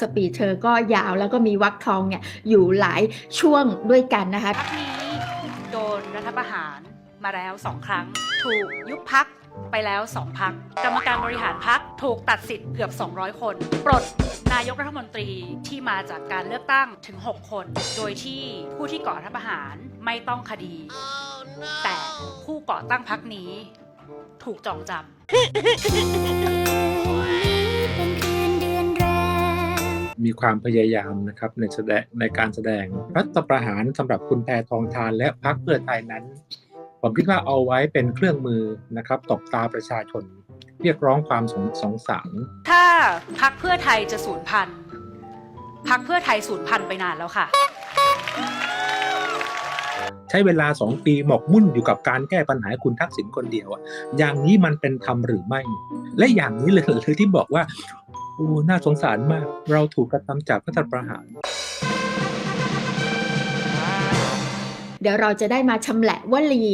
สปีดเธอก็ยาวแล้วก็มีวรรคทองเนี่ยอยู่หลายช่วงด้วยกันนะคะพักนี้โดนรัฐประหารมาแล้วสองครั้ง ถูกยุบพักไปแล้วสองพัก กรรมการบริหารพักถูกตัดสิทธิ์เกือบ 200 คน ปลดนายกรัฐมนตรีที่มาจากการเลือกตั้งถึง 6 คน โดยที่ผู้ที่ก่อรัฐประหารไม่ต้องคดีแต่ผู้ก่อตั้งพักนี้ ถูกจองจำ มีความพยายามนะครับในแสดงในการแสดงรัฐประหารสำหรับคุณแพทองทานและพรรคเพื่อไทยนั้น ผมคิดว่าเอาไว้เป็นเครื่องมือนะครับตบตาประชาชน เรียกร้องความสงสงสารถ้าพักเพื่อไทยจะสูญพันธุ์พักเพื่อไทยสูญพันธุ์ไปนานแล้วค่ะ ใช้เวลาสองปีหมกมุ่นอยู่กับการแก้ปัญหาให้คุณทักษิณคนเดียวอะอย่างนี้มันเป็นธรรมหรือไม่ และอย่างนี้เลยหรือที่บอกว่าโอ้น่าสงสารมาก เราถูกกระทำจากรัฐประหาร เดี๋ยวเราจะได้มาชำแหละวลี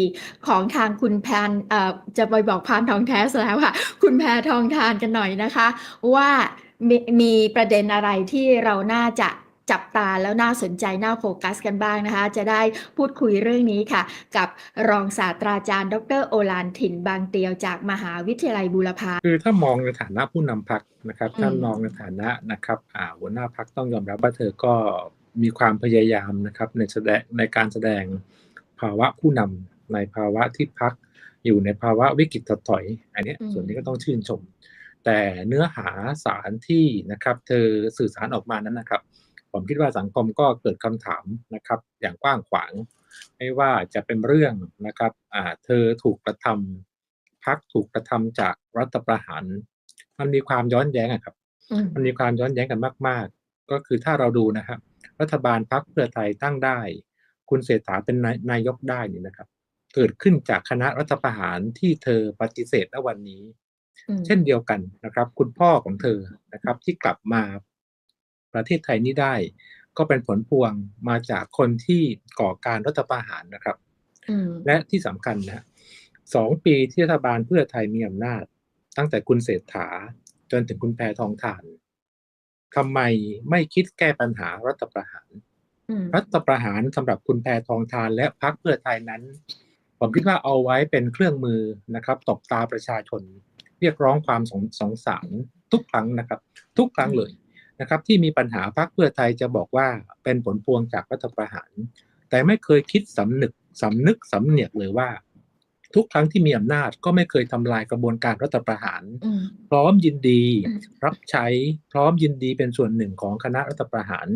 ของทางคุณแพนเอ่อจะไปบอกพานทองแท้ซะแล้วค่ะ คุณแพทองทานกันหน่อยนะคะ ว่ามีมีประเด็นอะไรที่เราน่าจะ จับตาแล้วน่าสนใจน่าโฟกัสกันบ้างนะคะ จะได้พูดคุยเรื่องนี้ค่ะ กับรองศาสตราจารย์ ดรโอลานถิ่นบางเตียวจากมหาวิทยาลัยบูรพาคือถ้ามองในฐานะผู้นำพักนะครับอืมถ้ามองในฐานะนะครับอ่าหัวหน้าพักต้องยอมรับว่าเธอก็มีความพยายามนะครับในแสดงในการแสดงภาวะผู้นำในภาวะที่พักอยู่ในภาวะวิกฤตถดถอย อันเนี้ยอืมส่วนนี้ก็ต้องชื่นชม แต่เนื้อหาสารที่นะครับ เธอสื่อสารออกมานั้นนะครับ ผมคิดว่าสังคมก็เกิดคำถามนะครับ อย่างกว้างขวาง ไม่ว่าจะเป็นเรื่องนะครับอ่าเธอถูกกระทำพักถูกกระทำจากรัฐประหาร มันมีความย้อนแย้งอะครับอืมมันมีความย้อนแย้งกันมาก ๆ ก็คือถ้าเราดูนะครับ รัฐบาลพักเพื่อไทยตั้งได้ คุณเศรษฐาเป็นนายนายกได้นี่นะครับ เกิดขึ้นจากคณะรัฐประหารที่เธอปฏิเสธณวันนี้อืมเช่นเดียวกันนะครับ คุณพ่อของเธอนะครับ ที่กลับมา ประเทศไทยนี้ได้ ก็เป็นผลพวงมาจากคนที่ก่อการรัฐประหารนะครับอืมและที่สำคัญนะฮะสองปีที่รัฐบาลเพื่อไทยมีอำนาจ ตั้งแต่คุณเศรษฐาจนถึงคุณแพทองทานทำไมไม่คิดแก้ปัญหารัฐประหารอืมรัฐประหารสำหรับคุณแพทองทานและพรรคเพื่อไทยนั้น ผมคิดว่าเอาไว้เป็นเครื่องมือนะครับตบตาประชาชน เรียกร้องความสงสงสารทุกครั้งนะครับ ทุกครั้งเลย นะครับที่มีปัญหาพรรคเพื่อไทยจะบอกว่าเป็นผลพวงจากรัฐประหาร แต่ไม่เคยคิดสำนึกสำนึกสำเนียกเลยว่า ทุกครั้งที่มีอำนาจก็ไม่เคยทำลายกระบวนการรัฐประหารอืมพร้อมยินดีอืมรับใช้พร้อมยินดีเป็นส่วนหนึ่งของคณะรัฐประหาร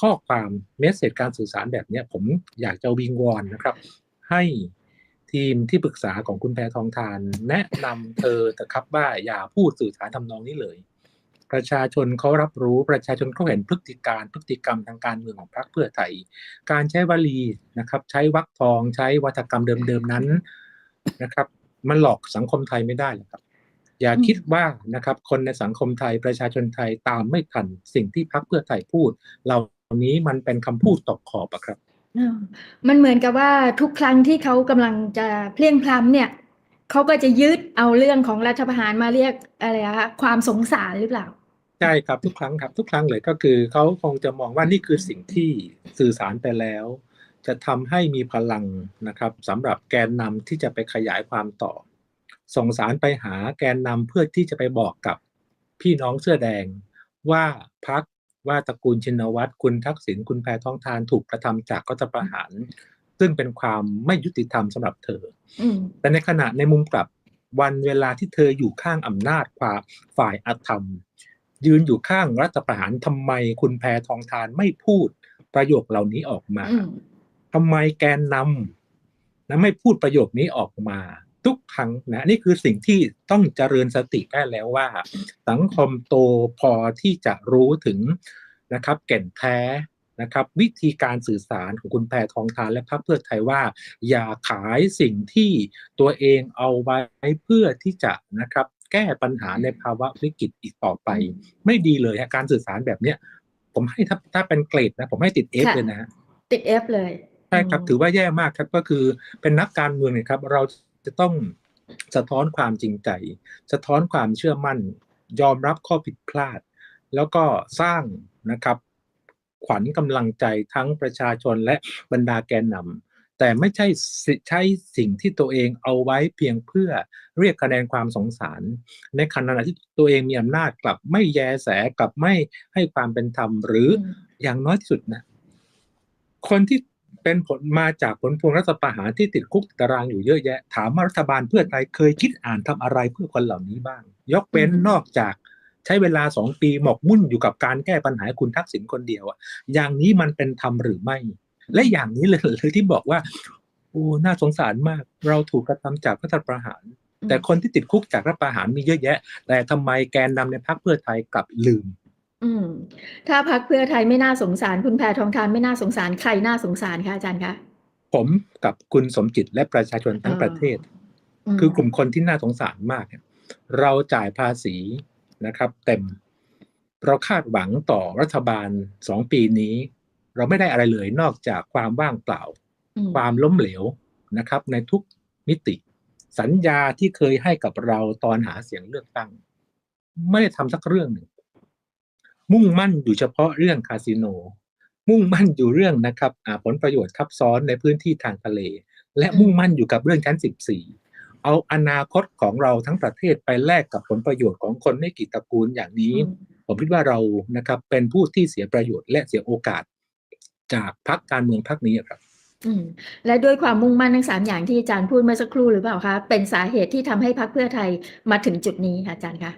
ข้อความเมสเซจการสื่อสารแบบเนี้ยผมอยากจะวิงวอนนะครับ ให้ทีมที่ปรึกษาของคุณแพทองทาน แนะนำเธอเถอะครับว่าอย่าพูดสื่อสารทำนองนี้เลย ประชาชนเขารับรู้ประชาชนเขาเห็นพฤติการพฤติกรรมทางการเมืองของพรรคเพื่อไทย การใช้วลีนะครับ ใช้วรรคทองใช้วัฒกรรมเดิมๆนั้นนะครับ มันหลอกสังคมไทยไม่ได้หรอกครับ อย่าคิดว่านะครับ คนในสังคมไทยประชาชนไทยตามไม่ทันสิ่งที่พรรคเพื่อไทยพูด เหล่านี้มันเป็นคำพูดตกขอบอะครับมันเหมือนกับว่าทุกครั้งที่เขากำลังจะเพลียงพล้ำเนี่ย เขาก็จะยึดเอาเรื่องของรัฐประหารมาเรียกอะไรอะคะความสงสารหรือเปล่า ใช่ครับทุกครั้งครับ ทุกครั้งเลยก็คือเขาคงจะมองว่านี่คือสิ่งที่สื่อสารไปแล้ว จะทำให้มีพลังนะครับสำหรับแกนนำที่จะไปขยายความต่อ ส่งสารไปหาแกนนำเพื่อที่จะไปบอกกับพี่น้องเสื้อแดงว่าพักว่าตระกูลชินวัตรคุณทักษิณคุณแพทองทานถูกกระทำจากรัฐประหาร ซึ่งเป็นความไม่ยุติธรรมสำหรับเธออืมแต่ในขณะในมุมกลับวันเวลาที่เธออยู่ข้างอำนาจความฝ่ายอธรรม ยืนอยู่ข้างรัฐประหารทำไมคุณแพทองทานไม่พูดประโยคเหล่านี้ออกมาอืมทำไมแกนนำนะไม่พูดประโยคนี้ออกมาทุกครั้งนะนี่คือสิ่งที่ต้องเจริญสติได้แล้วว่า สังคมโตพอที่จะรู้ถึงนะครับ แก่นแท้ นะครับวิธีการสื่อสารของคุณแพทองทานและพรรคเพื่อไทยว่า อย่าขายสิ่งที่ตัวเองเอาไว้เพื่อที่จะนะครับแก้ปัญหาในภาวะวิกฤตอีกต่อไป ไม่ดีเลยฮะการสื่อสารแบบเนี้ยผมให้ถ้าถ้าเป็นเกรดนะผมให้ติดเอฟค่ะเลยนะติดเอฟเลยใช่ครับอืมถือว่าแย่มากครับก็คือเป็นนักการเมืองเนี่ยครับ เราจะต้องสะท้อนความจริงใจ สะท้อนความเชื่อมั่น ยอมรับข้อผิดพลาด แล้วก็สร้างนะครับ ขวัญกำลังใจทั้งประชาชนและบรรดาแกนนำแต่ไม่ใช่สิใช้สิ่งที่ตัวเองเอาไว้เพียงเพื่อเรียกคะแนนความสงสาร ในขณะที่ตัวเองมีอำนาจกลับไม่แยแสกลับไม่ให้ความเป็นธรรมหรืออมอย่างน้อยที่สุดนะ คนที่เป็นผลมาจากผลพวงรัฐประหารที่ติดคุกติดตารางอยู่เยอะแยะ ถามว่ารัฐบาลเพื่อไทยเคยคิดอ่านทำอะไรเพื่อคนเหล่านี้บ้าง ยกเว้นอืมนอกจาก ใช้เวลาสองปีหมกมุ่นอยู่กับการแก้ปัญหาให้คุณทักษิณคนเดียวอะอย่างนี้มันเป็นธรรมหรือไม่ และอย่างนี้เลยเลยที่บอกว่าโอ้น่าสงสารมาก เราถูกกระทำจากรัฐประหาร แต่คนที่ติดคุกจากรัฐประหารมีเยอะแยะ แต่ทำไมแกนนำในพรรคเพื่อไทยกลับลืมอืมถ้าพักเพื่อไทยไม่น่าสงสาร คุณแพทองทานไม่น่าสงสารใครน่าสงสารคะอาจารย์คะผมกับคุณสมจิตและประชาชนทั้งเออประเทศมคือกลุ่มคนที่น่าสงสารมากเนี่ยเราจ่ายภาษี นะครับ เต็ม เราคาดหวังต่อรัฐบาลสองปีนี้ เราไม่ได้อะไรเลยนอกจากความว่างเปล่าอืมความล้มเหลวนะครับ ในทุกมิติ สัญญาที่เคยให้กับเราตอนหาเสียงเลือกตั้ง ไม่ได้ทำสักเรื่องหนึ่ง มุ่งมั่นอยู่เฉพาะเรื่องคาสิโน มุ่งมั่นอยู่เรื่องนะครับอ่าผลประโยชน์ทับซ้อนในพื้นที่ทางทะเล และมุ่งมั่นอยู่กับเรื่องชั้น14 เอาอนาคตของเราทั้งประเทศไปแลกกับผลประโยชน์ของคนไม่กี่ตระกูลอย่างนี้อืมผมคิดว่าเรานะครับเป็นผู้ที่เสียประโยชน์และเสียโอกาส จากพรรคการเมืองพรรคนี้ครับอืมและด้วยความมุ่งมั่นทั้งสามอย่างที่อาจารย์พูดเมื่อสักครู่หรือเปล่าคะเป็นสาเหตุที่ทำให้พรรคเพื่อไทยมาถึงจุดนี้ค่ะอาจารย์คะ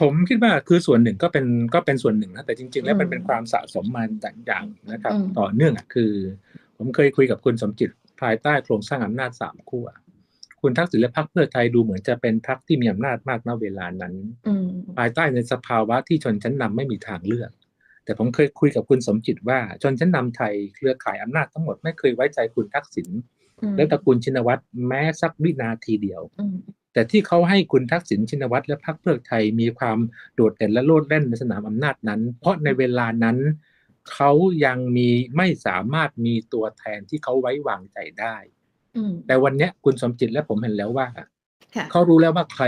ผมคิดว่าคือส่วนหนึ่งก็เป็นก็เป็นส่วนหนึ่งนะแต่จริง ๆ แล้วมันอืมเป็นความสะสมมาจากอย่างนะครับอืมต่อเนื่องอะคือ ผมเคยคุยกับคุณสมจิตภายใต้โครงสร้างอำนาจสามขั้ว คุณทักษิณและพรรคเพื่อไทยดูเหมือนจะเป็นพรรคที่มีอำนาจมากณเวลานั้นอืมภายใต้ในสภาวะที่ชนชั้นนำไม่มีทางเลือก แต่ผมเคยคุยกับคุณสมจิตว่าชนชั้นนำไทยเครือข่ายอำนาจทั้งหมดไม่เคยไว้ใจคุณทักษิณอืมและตระกูลชินวัตรแม้สักวินาทีเดียวอืมแต่ที่เขาให้คุณทักษิณชินวัตรและพรรคเพื่อไทยมีความโดดเด่นและโลดแล่นในสนามอำนาจนั้น เพราะในเวลานั้นเขายังมีไม่สามารถมีตัวแทนที่เขาไว้วางใจได้อืม แต่วันเนี้ยคุณสมจิตและผมเห็นแล้วว่าค่ะเขารู้แล้วว่าใคร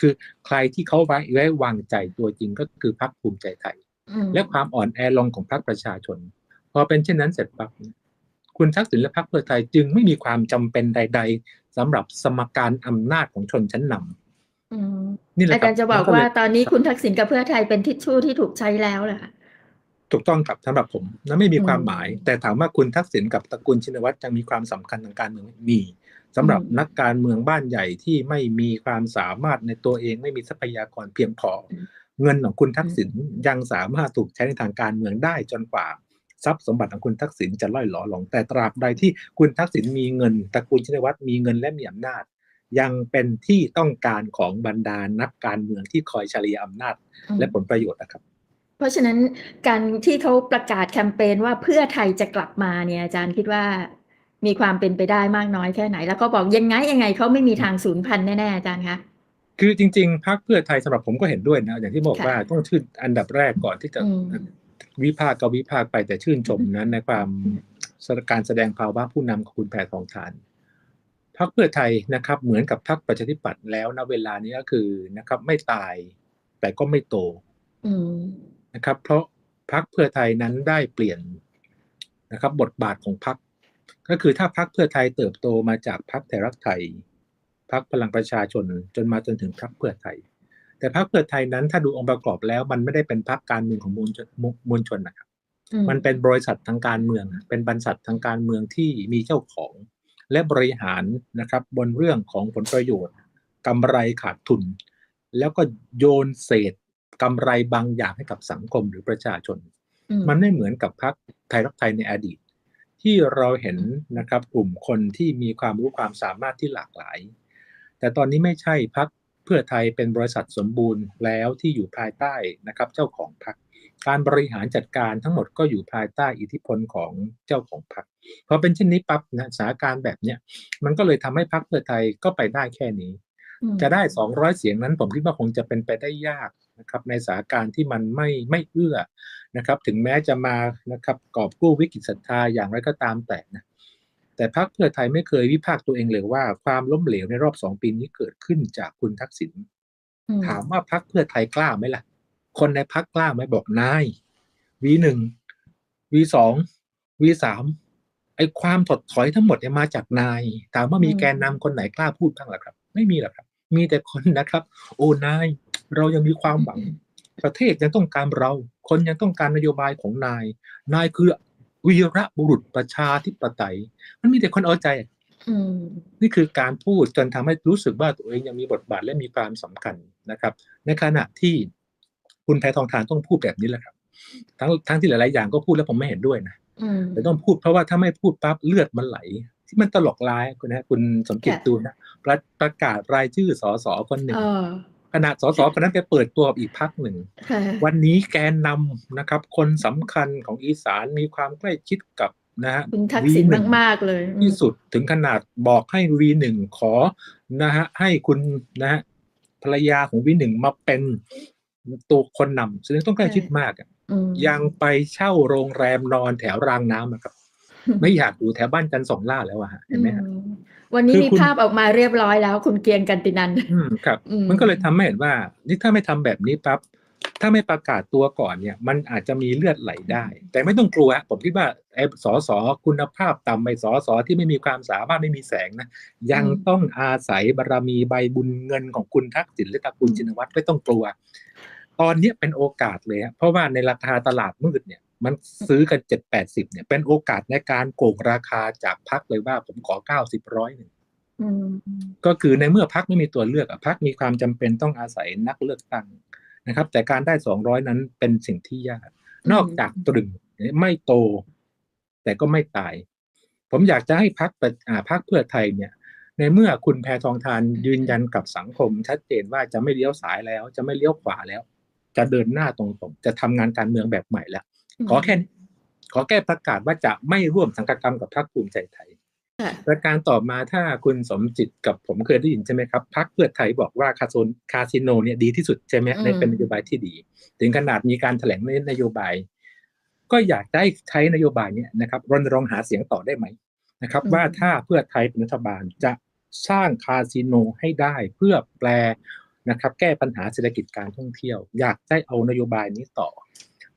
คือใครที่เขาไว้ไว้วางใจตัวจริงก็คือพรรคภูมิใจไทยอืมและความอ่อนแอลงของพรรคประชาชน พอเป็นเช่นนั้นเสร็จปั๊บคุณทักษิณและพรรคเพื่อไทยจึงไม่มีความจำเป็นใด ๆสำหรับสมการอำนาจของชนชั้นนำอืมนี่แหละอาคจารัรย์จะบอกมันว่าเลยตอนนี้คุณทักษิณกับเพื่อไทยเป็นทิชชู่ที่ถูกใช้แล้วเหรอคะ ถูกต้องครับสำหรับผมนั้นไม่มีอืมความหมาย แต่ถามว่าคุณทักษิณกับตระกูลชินวัตรยังมีความสำคัญทางการเมืองไหมมีสำหรับอืมนักการเมืองบ้านใหญ่ที่ไม่มีความสามารถในตัวเองไม่มีทรัพยากรเพียงพออเงินของคุณทักษิณยังสามารถถูกใช้ในทางการเมืองได้จนกว่าทรัพย์สมบัติของคุณทักษิณจะล่อยหลอลง แต่ตราบใดที่คุณทักษิณมีเงินตระกูลชินวัตรมีเงินและมีอำนาจ ยังเป็นที่ต้องการของบรรดานักการเมืองที่คอยเฉลี่ยอำนาจอืมและผลประโยชน์นะครับเพ ราะฉะนั้นการที่เขาประกาศแคมเปญว่าเพื่อไทยจะกลับมาเนี่ยอาจารย์คิดว่ามีความเป็นไปได้มากน้อยแค่ไหน แล้วก็บอกยังไงยังไงเขาไม่มีทางสูญพันธุ์แน่ๆอาจารย์คะคือจริงๆพรรคเพื่อไทยสำหรับผมก็เห็นด้วยนะ อย่างที่บอกค่ะว่าต้องชื่นอันดับแรกก่อนที่จะอืมวิพากษ์ก็วิพากษ์ไปแต่ชื่นชมนั้นในความการแสดงภาวะผู้นำของคุณแพทองทานพรรคเพื่อไทยนะครับ เหมือนกับพรรคประชาธิปัตย์แล้วนะเวลานี้ก็คือนะครับ ไม่ตายแต่ก็ไม่โตอืม นะครับ เพราะพรรคเพื่อไทยนั้นได้เปลี่ยนนะครับ บทบาทของพรรคก็คือถ้าพรรคเพื่อไทยเติบโตมาจากพรรคไทยรักไทยพรรคพลังประชาชนจนมาจนถึงพรรคเพื่อไทย แต่พรรคเพื่อไทยนั้นถ้าดูองค์ประกอบแล้ว มันไม่ได้เป็นพรรคการเมืองของมวลชนมวลชนนะครับอืมมันเป็นบริษัททางการเมือง เป็นบริษัททางการเมืองที่มีเจ้าของ และบริหารนะครับ บนเรื่องของผลประโยชน์กำไรขาดทุน แล้วก็โยนเศษ กำไรบางอย่างให้กับสังคมหรือประชาชนอืมมันไม่เหมือนกับพรรคไทยรักไทยในอดีต ที่เราเห็นนะครับกลุ่มคนที่มีความรู้ความสามารถที่หลากหลาย แต่ตอนนี้ไม่ใช่พรรคเพื่อไทยเป็นบริษัทสมบูรณ์แล้วที่อยู่ภายใต้นะครับเจ้าของพรรคการบริหารจัดการทั้งหมดก็อยู่ภายใต้อิทธิพลของเจ้าของพรรคพอเป็นเช่นนี้ปั๊บนะสถานการณ์แบบเนี้ยมันก็เลยทำให้พรรคเพื่อไทยก็ไปได้แค่นี้อืมจะได้ 200 เสียงนั้นผมคิดว่าคงจะเป็นไปได้ยาก นะครับในสถานการณ์ที่มันไม่ไม่เอื้อนะครับ ถึงแม้จะมานะครับกอบกู้วิกฤตศรัทธาอย่างไรก็ตามแต่นะแต่พรรคเพื่อไทยไม่เคยวิพากษ์ตัวเองเลยว่าความล้มเหลวในรอบสองปีนี้เกิดขึ้นจากคุณทักษิณอืมถามว่าพรรคเพื่อไทยกล้าไหมล่ะ คนในพักกล้าไหมบอกนายวีหนึ่งวีสองวีสามไอ้ความถดถอยทั้งหมดเนี่ยมาจากนาย ถามว่ามีอืมแกนนำคนไหนกล้าพูดบ้างหรอครับ ไม่มีหรอกครับ มีแต่คนนะครับ โอ้นาย เรายังมีความหวัง ประเทศยังต้องการเรา คนยังต้องการนโยบายของนาย นายคือวีระบุรุษประชาธิปไตย มันมีแต่คนเอาใจอืมนี่คือการพูดจนทำให้รู้สึกว่าตัวเองยังมีบทบาทและมีความสำคัญนะครับ ในขณะที่คุณแพทองทานต้องพูดแบบนี้แหละครับ ทั้งทั้งที่หลาย ๆ อย่างก็พูดแล้วผมไม่เห็นด้วยนะอืมแต่ต้องพูดเพราะว่าถ้าไม่พูดปั๊บเลือดมันไหล ที่มันตลกร้ายคุณนะคุณสมจิตค่ะดูนะประประกาศรายชื่อสสคนหนึ่งเออ ขณะสสคนนั้นไปเปิดตัวกับอีกพักหนึ่งค่ะวันนี้แกนนำนะครับ คนสำคัญของอีสานมีความใกล้ชิดกับนะฮะคุณทักษิณ V1 มาก ๆ เลยอืมที่สุดถึงขนาดบอกให้ V1 ขอนะฮะให้คุณนะฮะภรรยาของ V1 มาเป็นตัวคนนำแสดงต้องใกล้ชิดมากอะอืมยังไปเช่าโรงแรมนอนแถวรางน้ำอะครับ ไม่อยากอยู่แถวบ้านจันทร์สองล่าแล้วอะฮะเห็นไหมฮะอืม วันนี้คือมีคุณภาพออกมาเรียบร้อยแล้ว คุณเกรียงกันตินันท์อืมครับอืมมันก็เลยทำให้เห็นว่า นี่ถ้าไม่ทำแบบนี้ปั๊บถ้าไม่ประกาศตัวก่อนเนี่ย มันอาจจะมีเลือดไหลได้ แต่ไม่ต้องกลัวฮะผมคิดว่าไอ้สอสอคุณภาพต่ำไปสอสอที่ไม่มีความสามารถไม่มีแสงนะยังต้องอาศัยบารมีใบบุญเงินของคุณทักษิณและตระกูลชินวัตรไม่ต้องกลัว ตอนเนี้ยเป็นโอกาสเลยฮะเพราะว่าในราคาตลาดมืดเนี่ย มันซื้อกันเจ็ดแปดสิบเนี่ยเป็นโอกาสในการโกงราคาจากพักเลยว่าผมขอเก้าสิบร้อยหนึ่งอืมก็คือในเมื่อพักไม่มีตัวเลือกอะพักมีความจำเป็นต้องอาศัยนักเลือกตั้งนะครับ แต่การได้สองร้อยนั้นเป็นสิ่งที่ยากนอกจากตรึงไม่โต แต่ก็ไม่ตาย ผมอยากจะให้พักอ่าพักเพื่อไทยเนี่ย ในเมื่อคุณแพทองทานยืนยันกับสังคม ชัดเจนว่าจะไม่เลี้ยวซ้ายแล้ว จะไม่เลี้ยวขวาแล้ว จะเดินหน้าตรงๆจะทำงานการเมืองแบบใหม่แล้ว ขอแค่นี้ขอแก้ประกาศว่าจะไม่ร่วมสังกัดกรรมกับพรรคภูมิใจไทยค่ะประการต่อมาถ้าคุณสมจิตกับผมเคยได้ยินใช่ไหมครับพรรคเพื่อไทยบอกว่าคาโซนคาสิโนเนี่ยดีที่สุดใช่ไหมอืมในเป็นนโยบายที่ดี ถึงขนาดมีการแถลงในนโยบาย ก็อยากได้ใช้นโยบายเนี้นะครับรณรงค์หาเสียงต่อได้ไหมนะครับ ว่าถ้าเพื่อไทยเป็นรัฐบาลจะสร้างคาสิโนให้ได้เพื่อแปลนะครับ แก้ปัญหาเศรษฐกิจการท่องเที่ยว อยากได้เอานโยบายนี้ต่อ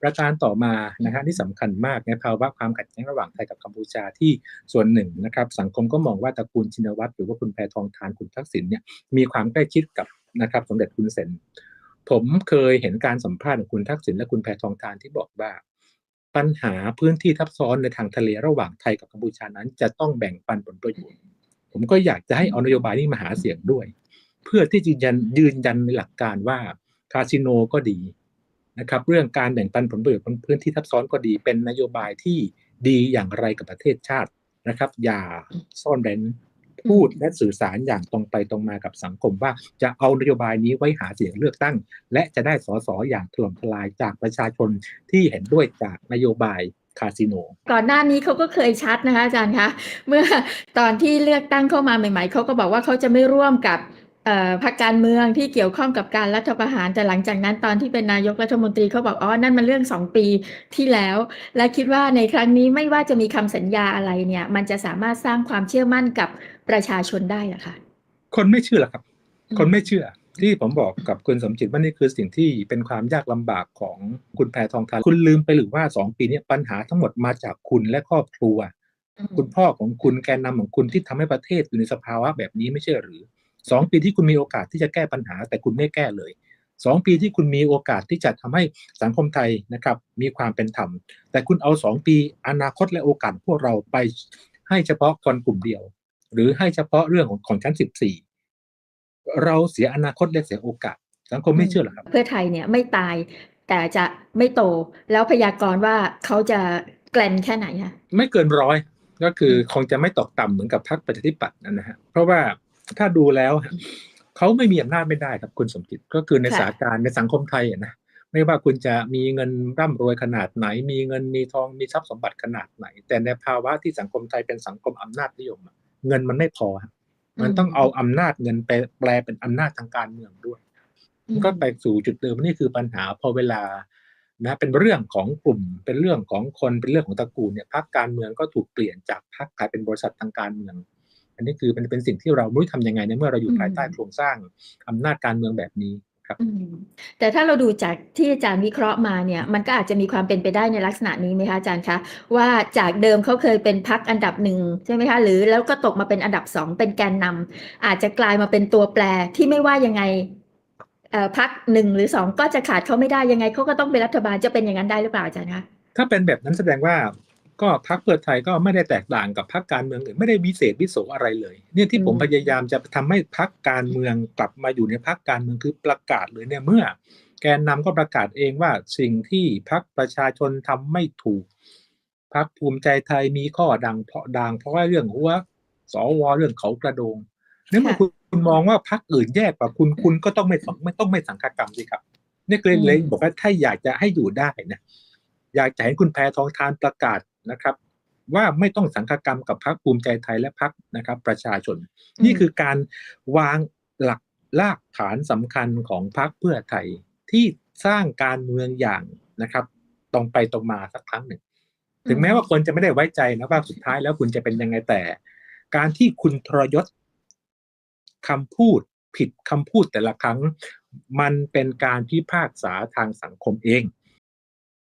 ประการต่อมานะฮะที่สำคัญมากในภาวะความขัดแย้งระหว่างไทยกับกัมพูชาที่ส่วนหนึ่งนะครับสังคมก็มองว่าตระกูลชินวัตรหรือว่าคุณแพทองทานคุณทักษิณเนี่ยมีความใกล้ชิดกับนะครับสมเด็จคุณเซนผมเคยเห็นการสัมภาษณ์ของคุณทักษิณและคุณแพทองทานที่บอกว่า ปัญหาพื้นที่ทับซ้อนในทางทะเลระหว่างไทยกับกัมพูชานั้น จะต้องแบ่งปันผลประโยชน์ ผมก็อยากจะให้เอานโยบายนี้มาหาเสียงด้วย เพื่อที่จะยืนยันยืนยันในหลักการว่าคาสิโนก็ดี นะครับเรื่องการแบ่งปันผลประโยชน์บนพื้นที่ทับซ้อนก็ดีเป็นนโยบายที่ดีอย่างไรกับประเทศชาตินะครับ อย่าซ่อนเร้นพูดและสื่อสารอย่างตรงไปตรงมากับสังคมว่าจะเอานโยบายนี้ไว้หาเสียงเลือกตั้ง และจะได้สสอย่างถล่มทลายจากประชาชนที่เห็นด้วยจากนโยบายคาสิโนก่อนหน้านี้เขาก็เคยชัดนะคะอาจารย์คะเมื่อตอนที่เลือกตั้งเข้ามาใหม่ ๆเขาก็บอกว่าเขาจะไม่ร่วมกับ พรรคการเมืองที่เกี่ยวข้องกับการรัฐประหารแต่หลังจากนั้นตอนที่เป็นนายกรัฐมนตรีเขาบอกอ๋อนั่นมันเรื่องสองปีที่แล้ว และคิดว่าในครั้งนี้ไม่ว่าจะมีคำสัญญาอะไรเนี่ย มันจะสามารถสร้างความเชื่อมั่นกับประชาชนได้เหรอคะคนไม่เชื่อหรอกครับอืมคนไม่เชื่อ ที่ผมบอกกับคุณสมจิตว่านี่คือสิ่งที่เป็นความยากลำบากของคุณแพทองทานคุณลืมไปหรือว่าสองปีนี้ปัญหาทั้งหมดมาจากคุณและครอบครัวอืมคุณพ่อของคุณแกนนำของคุณที่ทำให้ประเทศอยู่ในสภาวะแบบนี้ไม่ใช่หรือ สองปีที่คุณมีโอกาสที่จะแก้ปัญหา แต่คุณไม่แก้เลยสองปีที่คุณมีโอกาสที่จะทำให้สังคมไทยนะครับมีความเป็นธรรม แต่คุณเอาสองปีอนาคตและโอกาสพวกเราไปให้เฉพาะคนกลุ่มเดียว หรือให้เฉพาะเรื่องของของชั้นสิบสี่เราเสียอนาคตและเสียโอกาส สังคมไม่เชื่อหรอกครับ เพื่อไทยเนี่ยไม่ตายแต่จะไม่โตแล้วพยากรณ์ว่าเขาจะแกลนแค่ไหนคะไม่เกินร้อยก็คือคงจะไม่ตกต่ำเหมือนกับพรรคประชาธิปัตย์นั่นนะฮะเพราะว่า ถ้าดูแล้วเขาไม่มีอำนาจไม่ได้ครับคุณสมจิตก็คือในสถานการณ์ในสังคมไทยอะนะไม่ว่าคุณจะมีเงินร่ำรวยขนาดไหน มีเงินมีทองมีทรัพย์สมบัติขนาดไหน แต่ในภาวะที่สังคมไทยเป็นสังคมอำนาจนิยมอะเงินมันไม่พอฮะมันต้องเอาอำนาจเงินไปแปลเป็นอำนาจทางการเมืองด้วยมันก็ไปสู่จุดเดิมนี่คือปัญหาพอเวลานะเป็นเรื่องของกลุ่มเป็นเรื่องของคนเป็นเรื่องของตระกูลเนี่ยพรรคการเมืองก็ถูกเปลี่ยนจากพรรคกลายเป็นบริษัททางการเมือง อันนี้คือมันเป็นสิ่งที่เราไม่รู้ทำยังไงในเมื่อเราอยู่ภายใต้โครงสร้างอำนาจการเมืองแบบนี้ครับอืมแต่ถ้าเราดูจากที่อาจารย์วิเคราะห์มาเนี่ย มันก็อาจจะมีความเป็นไปได้ในลักษณะนี้ไหมคะอาจารย์คะว่าจากเดิมเขาเคยเป็นพักอันดับหนึ่งใช่ไหมคะหรือแล้วก็ตกมาเป็นอันดับสองเป็นแกนนำอาจจะกลายมาเป็นตัวแปรที่ไม่ว่ายังไงเอ่อพักหนึ่งหรือสองก็จะขาดเขาไม่ได้ยังไงเขาก็ต้องเป็นรัฐบาลจะเป็นอย่างนั้นได้หรือเปล่าอาจารย์คะถ้าเป็นแบบนั้นแสดงว่า ก็พรรคเพื่อไทยก็ไม่ได้แตกต่างกับพรรคการเมืองอื่นไม่ได้วิเศษวิโสอะไรเลย เนี่ยที่ผมพยายามจะทำให้พรรคการเมืองกลับมาอยู่ในพรรคการเมืองคือประกาศเลยเนี่ยเมื่อ แกนนำก็ประกาศเองว่าสิ่งที่พรรคประชาชนทำไม่ถูกพรรคภูมิใจไทยมีข้อดังเพราะดังเพราะว่าเรื่องหัวสวเรื่องเขากระโดงเนี่ยเมื่อคุณมองว่าพรรคอื่นแย่กว่าคุณคุณก็ต้องไม่สังไม่ต้องไม่สังฆกรรมสิครับเนี่ยเลยเลยบอกว่าถ้าอยากจะให้อยู่ได้นะอยากจะให้คุณแพทองทานประกาศ นะครับ ว่าไม่ต้องสังฆกรรมกับพรรคภูมิใจไทยและพรรคนะครับ ประชาชน นี่คือการวางหลักรากฐานสำคัญของพรรคเพื่อไทยที่สร้างการเมืองอย่างนะครับ ตรงไปตรงมาสักครั้งหนึ่ง ถึงแม้ว่าคนจะไม่ได้ไว้ใจนะว่าสุดท้ายแล้วคุณจะเป็นยังไงแต่ การที่คุณทรยศคำพูดผิดคำพูดแต่ละครั้ง มันเป็นการพิพากษาทางสังคมเอง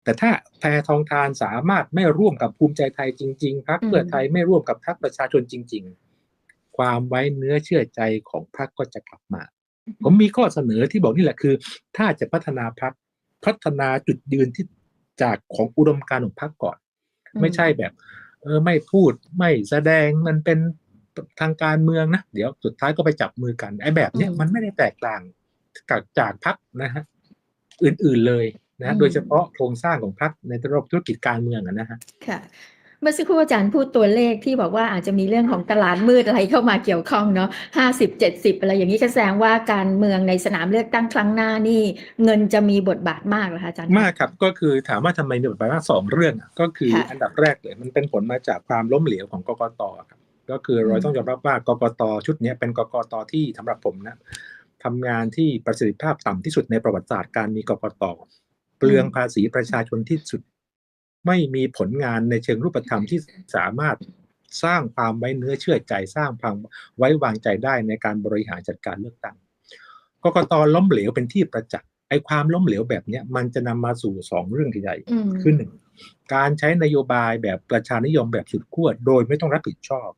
แต่ถ้าแพทองทานสามารถไม่ร่วมกับภูมิใจไทยจริงๆพรรคเพื่อไทยไม่ร่วมกับพรรคประชาชนจริง ๆ ความไว้เนื้อเชื่อใจของพรรคก็จะกลับมา ผมมีข้อเสนอที่บอกนี่แหละคือ ถ้าจะพัฒนาพรรคพัฒนาจุดยืนที่จากของอุดมการณ์ของพรรคก่อน ไม่ใช่แบบ เออไม่พูดไม่แสดงมันเป็นทางการเมืองนะ เดี๋ยวสุดท้ายก็ไปจับมือกันไอ้แบบเนี้ยอืมมันไม่ได้แตกต่างจากจากพรรคนะฮะอื่นๆเลย นะอืมโดยเฉพาะโครงสร้างของพรรคในระบบธุรกิจการเมืองอะนะฮะค่ะเมื่อสักครู่อาจารย์พูดตัวเลขที่บอกว่าอาจจะมีเรื่องของตลาดมืดอะไรเข้ามาเกี่ยวข้องเนาะห้าสิบเจ็ดสิบอะไรอย่างนี้ก็แสดงว่าการเมืองในสนามเลือกตั้งครั้งหน้านี่ เงินจะมีบทบาทมากเหรอคะอาจารย์มากครับ ก็คือถามว่าทำไมมีบทบาทมากสองเรื่องอะก็คือค่ะอันดับแรกเลยมันเป็นผลมาจากความล้มเหลวของกกตครับก็คือเราอืมต้องยอมรับว่ากกตชุดเนี้ยเป็นกกตที่สำหรับผมนะทำงานที่ประสิทธิภาพต่ำที่สุดในประวัติศาสตร์การมีกกต เปลืองภาษีประชาชนที่สุด ไม่มีผลงานในเชิงรูปธรรมที่สามารถสร้างความไว้เนื้อเชื่อใจสร้างความไว้วางใจได้ในการบริหารจัดการเลือกตั้งกกตล้มเหลวเป็นที่ประจักษ์ไอ้ความล้มเหลวแบบเนี้ยมันจะนำมาสู่สองเรื่องใหญ่อืมๆคือหนึ่งการใช้นโยบายแบบประชานิยมแบบสุดขั้วโดยไม่ต้องรับผิดชอบ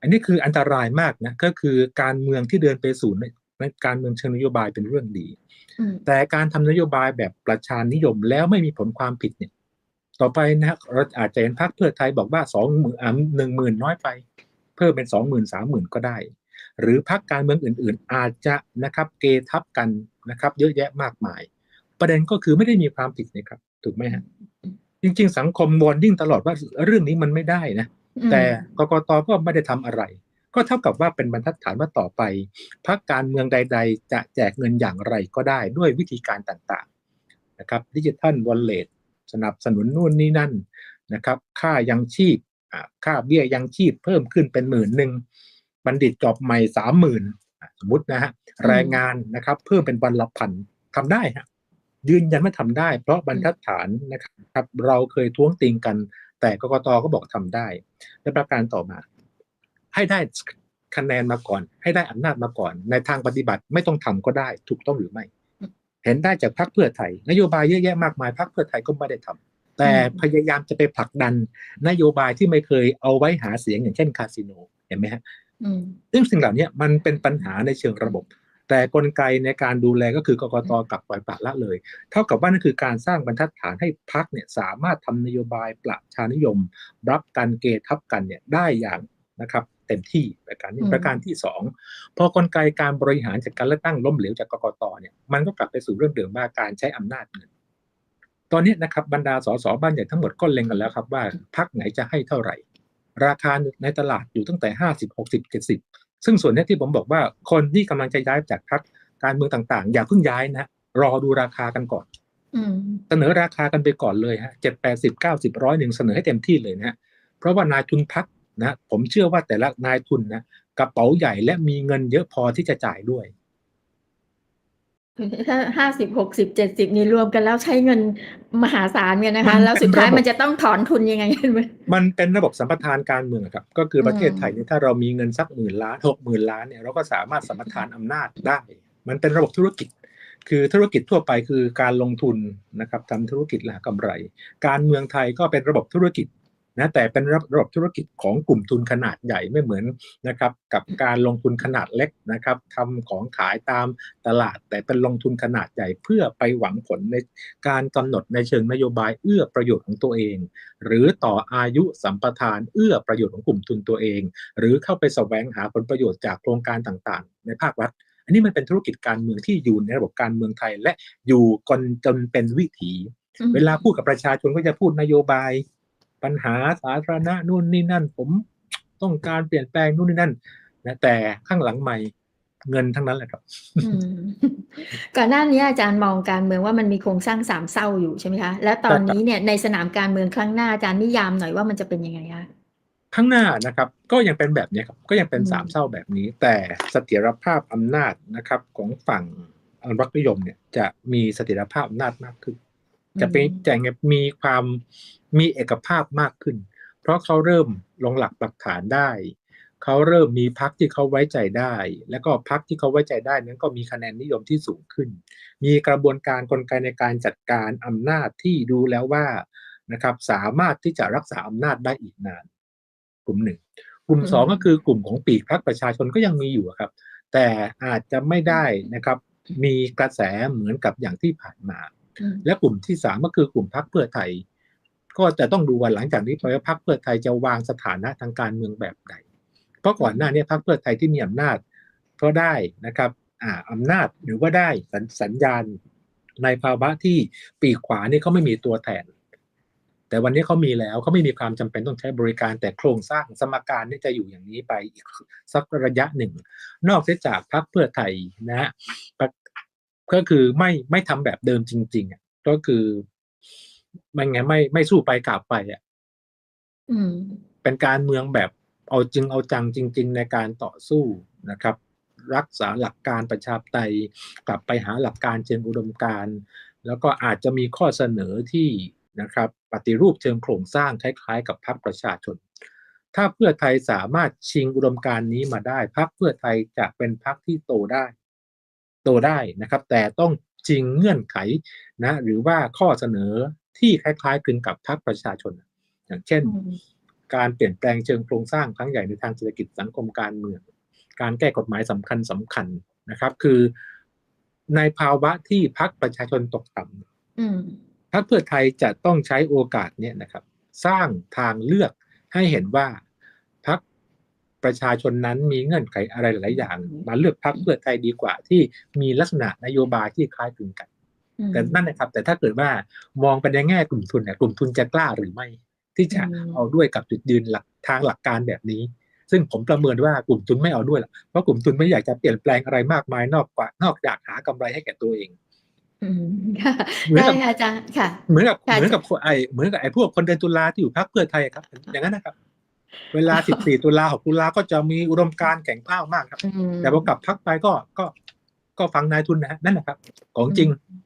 อันนี้คืออันตรายมากนะก็คือการเมืองที่เดินไปสู่ในใน การเมืองเชิงนโยบายเป็นเรื่องดีอืมแต่การทำนโยบายแบบประชานิยมแล้วไม่มีผลความผิดเนี่ย ต่อไปนะฮะเราอาจจะเห็นพรรคเพื่อไทยบอกว่าสองหมื่นหนึ่งหมื่นน้อยไป เพิ่มเป็นสองหมื่นสามหมื่นก็ได้ หรือพรรคการเมืองอื่น ๆ อาจจะนะครับเกทับกันนะครับ เยอะแยะมากมาย ประเด็นก็คือไม่ได้มีความผิดนะครับ ถูกไหมฮะจริง ๆ สังคมวอร์นิ่งตลอดว่าเรื่องนี้มันไม่ได้นะแต่กกตก็ไม่ได้ทำอะไร ก็เท่ากับว่าเป็นบรรทัดฐานว่าต่อไปพรรคการเมืองใด ๆ จะแจกเงินอย่างไรก็ได้ด้วยวิธีการต่างๆนะครับดิจิทัลวอลเล็ตสนับสนุนนู่นนี่นั่นนะครับ ค่ายังชีพอ่าค่าเบี้ยยังชีพเพิ่มขึ้นเป็นหมื่นหนึ่งบัณฑิตจบใหม่สามหมื่นสมมตินะฮะแรงงานนะครับ เพิ่มเป็นวันละพันทำได้ฮะยืนยันว่าทำได้ เพราะบรรทัดฐานนะครับ เราเคยท้วงติงกัน แต่กกตก็บอกทำได้ และประการต่อมา ให้ได้คะแนนมาก่อน ให้ได้อำนาจมาก่อน ในทางปฏิบัติไม่ต้องทำก็ได้ ถูกต้องหรือไม่ เห็นได้จากพรรคเพื่อไทย นโยบายเยอะแยะมากมายพรรคเพื่อไทยก็ไม่ได้ทำแต่อืมพยายามจะไปผลักดันนโยบายที่ไม่เคยเอาไว้หาเสียงอย่างเช่นคาสิโนเห็นไหมฮะอืมซึ่งสิ่งเหล่านี้มันเป็นปัญหาในเชิงระบบ แต่กลไกในการดูแลก็คือกกตกลับปล่อยปละละเลย เท่ากับว่านั่นคือการสร้างบรรทัดฐานให้พักเนี่ยสามารถทำนโยบายประชานิยม รับกันเกทับกันเนี่ยได้อย่างนะครับ เต็มที่ประการนี้อืมประการที่สองพอกลไกการบริหารจัดการเลือกตั้งล้มเหลวจากกกตเนี่ยมันก็กลับไปสู่เรื่องเดิมว่าการใช้อำนาจเงินตอนนี้นะครับบรรดาสสบ้านใหญ่ทั้งหมดก็เล็งกันแล้วครับว่าพักไหนจะให้เท่าไหร่ ราคาในตลาดอยู่ตั้งแต่ห้าสิบหกสิบเจ็ดสิบซึ่งส่วนเนี้ยที่ผมบอกว่าคนที่กำลังจะย้ายจากพักการเมืองต่างๆ อย่าเพิ่งย้ายนะฮะรอดูราคากันก่อนอืมเสนอราคากันไปก่อนเลยฮะเจ็ดแปดสิบเก้าสิบร้อยหนึ่งเสนอให้เต็มที่เลยนะฮะเพราะว่านายทุนพัก นะผมเชื่อว่าแต่ละนายทุนนะกระเป๋าใหญ่และมีเงินเยอะพอที่จะจ่ายด้วยถ้าห้าสิบหกสิบเจ็ดสิบนี่รวมกันแล้วใช้เงินมหาศาลกันนะคะมันแล้วสุดท้ายเป็นระบบมันจะต้องถอนทุนยังไงกันไหมมันเป็นระบบสัมปทานการเมืองครับ ก็คือประเทศอืมไทยเนี่ยถ้าเรามีเงินสักหมื่นล้านหกหมื่นล้านเนี่ยเราก็สามารถสัมปทานอำนาจได้ มันเป็นระบบธุรกิจ คือธุรกิจทั่วไปคือการลงทุนนะครับทำธุรกิจและหากำไร การเมืองไทยก็เป็นระบบธุรกิจ นะแต่เป็นระบบธุรกิจของกลุ่มทุนขนาดใหญ่ไม่เหมือนนะครับกับการลงทุนขนาดเล็กนะครับทำของขายตามตลาด แต่เป็นลงทุนขนาดใหญ่เพื่อไปหวังผลในการกำหนดในเชิงนโยบายเอื้อประโยชน์ของตัวเอง หรือต่ออายุสัมปทานเอื้อประโยชน์ของกลุ่มทุนตัวเอง หรือเข้าไปแสวงหาผลประโยชน์จากโครงการต่างๆ ในภาครัฐอันนี้มันเป็นธุรกิจการเมืองที่อยู่ในระบบการเมืองไทย และอยู่กนจนเป็นวิถีอืมเวลาพูดกับประชาชนก็จะพูดนโยบาย ปัญหาสาธารณะนู่นนี่นั่น ผมต้องการเปลี่ยนแปลงนู่นนี่นั่นนะแต่ข้างหลังไม่เงินทั้งนั้นแหละครับอืมก่อนหน้านี้อาจารย์มองการเมืองว่ามันมีโครงสร้างสามเศร้าอยู่ใช่ไหมคะ และตอนนี้เนี่ยในสนามการเมืองครั้งหน้าอาจารย์นิยามหน่อยว่ามันจะเป็นยังไงคะข้างหน้านะครับ ก็ยังเป็นแบบนี้ครับ ก็ยังเป็นอืมสามเศร้าแบบนี้ แต่เสถียรภาพอำนาจนะครับ ของฝั่งอนุรักษ์นิยมเนี่ยจะมีเสถียรภาพอำนาจมากขึ้น จะเป็นจะไงมีความมีเอกภาพมากขึ้น เพราะเขาเริ่มลงหลักปักฐานได้ เขาเริ่มมีพักที่เขาไว้ใจได้ แล้วก็พักที่เขาไว้ใจได้นั้นก็มีคะแนนนิยมที่สูงขึ้น มีกระบวนการกลไกในการจัดการอำนาจที่ดูแล้วว่านะครับสามารถที่จะรักษาอำนาจได้อีกนาน กลุ่มหนึ่ง กลุ่มสองอืมก็คือกลุ่มของปีกพรรคประชาชนก็ยังมีอยู่อะครับ แต่อาจจะไม่ได้นะครับ มีกระแสเหมือนกับอย่างที่ผ่านมาอืม และกลุ่มที่สามก็คือกลุ่มพรรคเพื่อไทย ก็จะต้องดูว่าหลังจากนี้ไปว่าพรรคเพื่อไทยจะวางสถานะทางการเมืองแบบใดเพราะก่อนหน้านี้พรรคเพื่อไทยที่มีอำนาจก็ได้นะครับอ่าอำนาจหรือว่าได้สัญสญญาณในภาวะที่ปีกขวานี่เขาไม่มีตัวแทน แต่วันนี้เขามีแล้วเขาไม่มีความจำเป็นต้องใช้บริการแต่โครงสร้างสมการนี่จะอยู่อย่างนี้ไปอีกสักระยะหนึ่ง นอกเสียจากพรรคเพื่อไทยนะฮะ ก็คือไม่ไม่ทำแบบเดิมจริง ๆอะก็คือไม่ไงไม่ไม่สู้ไปกลับไปอะอืมเป็นการเมืองแบบเอาจริงเอาจังจริง ๆ ในการต่อสู้นะครับ รักษาหลักการประชาธิปไตยกลับไปหาหลักการเชิงอุดมการณ์แล้วก็อาจจะมีข้อเสนอที่นะครับ ปฏิรูปเชิงโครงสร้างคล้ายๆ กับพรรคประชาชน ถ้าเพื่อไทยสามารถชิงอุดมการณ์นี้มาได้พรรคเพื่อไทยจะเป็นพรรคที่โตได้ โตได้นะครับ แต่ต้องจริงเงื่อนไขนะหรือว่าข้อเสนอที่คล้ายๆคลึงกับพรรคประชาชน อย่างเช่นอืมการเปลี่ยนแปลงเชิงโครงสร้างครั้งใหญ่ในทางเศรษฐกิจสังคมการเมือง การแก้กฎหมายสำคัญสำคัญนะครับ คือในภาวะที่พรรคประชาชนตกต่ำอืมพรรคเพื่อไทยจะต้องใช้โอกาสเนี่ยนะครับ สร้างทางเลือกให้เห็นว่าพรรค ประชาชนนั้นมีเงื่อนไขอะไรหลายๆอย่าง มาเลือกพรรคเพื่อไทยดีกว่าที่มีลักษณะนโยบายที่คล้ายคลึงกันอืมแต่นั่นนะครับ แต่ถ้าเกิดว่ามองไปในแง่กลุ่มทุนเนี่ยกลุ่มทุนจะกล้าหรือไม่ ที่จะอืมเอาด้วยกับจุดยืนหลักทางหลักการแบบนี้ ซึ่งผมประเมินว่ากลุ่มทุนไม่เอาด้วยหรอกเพราะกลุ่มทุนไม่อยากจะเปลี่ยนแปลงอะไรมากมายนอกกว่านอกจากหากำไรให้แก่ตัวเองอืมค่ะเหมือนได้กับค่ะอาจารย์ค่ะ เหมือนกับค่ะเหมือนกับคนไอเหมือนกับไอพวกคนเดินตุลาที่อยู่พรรคเพื่อไทยครับ อย่างนั้นนะครับ เวลา 14 ตุลา6ตุลาก็จะมีอุดมการณ์แข็งกล้าวมากครับอืมแต่พอกลับพักไปก็ก็ก็ฟังนายทุนนะฮะนั่นแหละครับ ของจริงอืม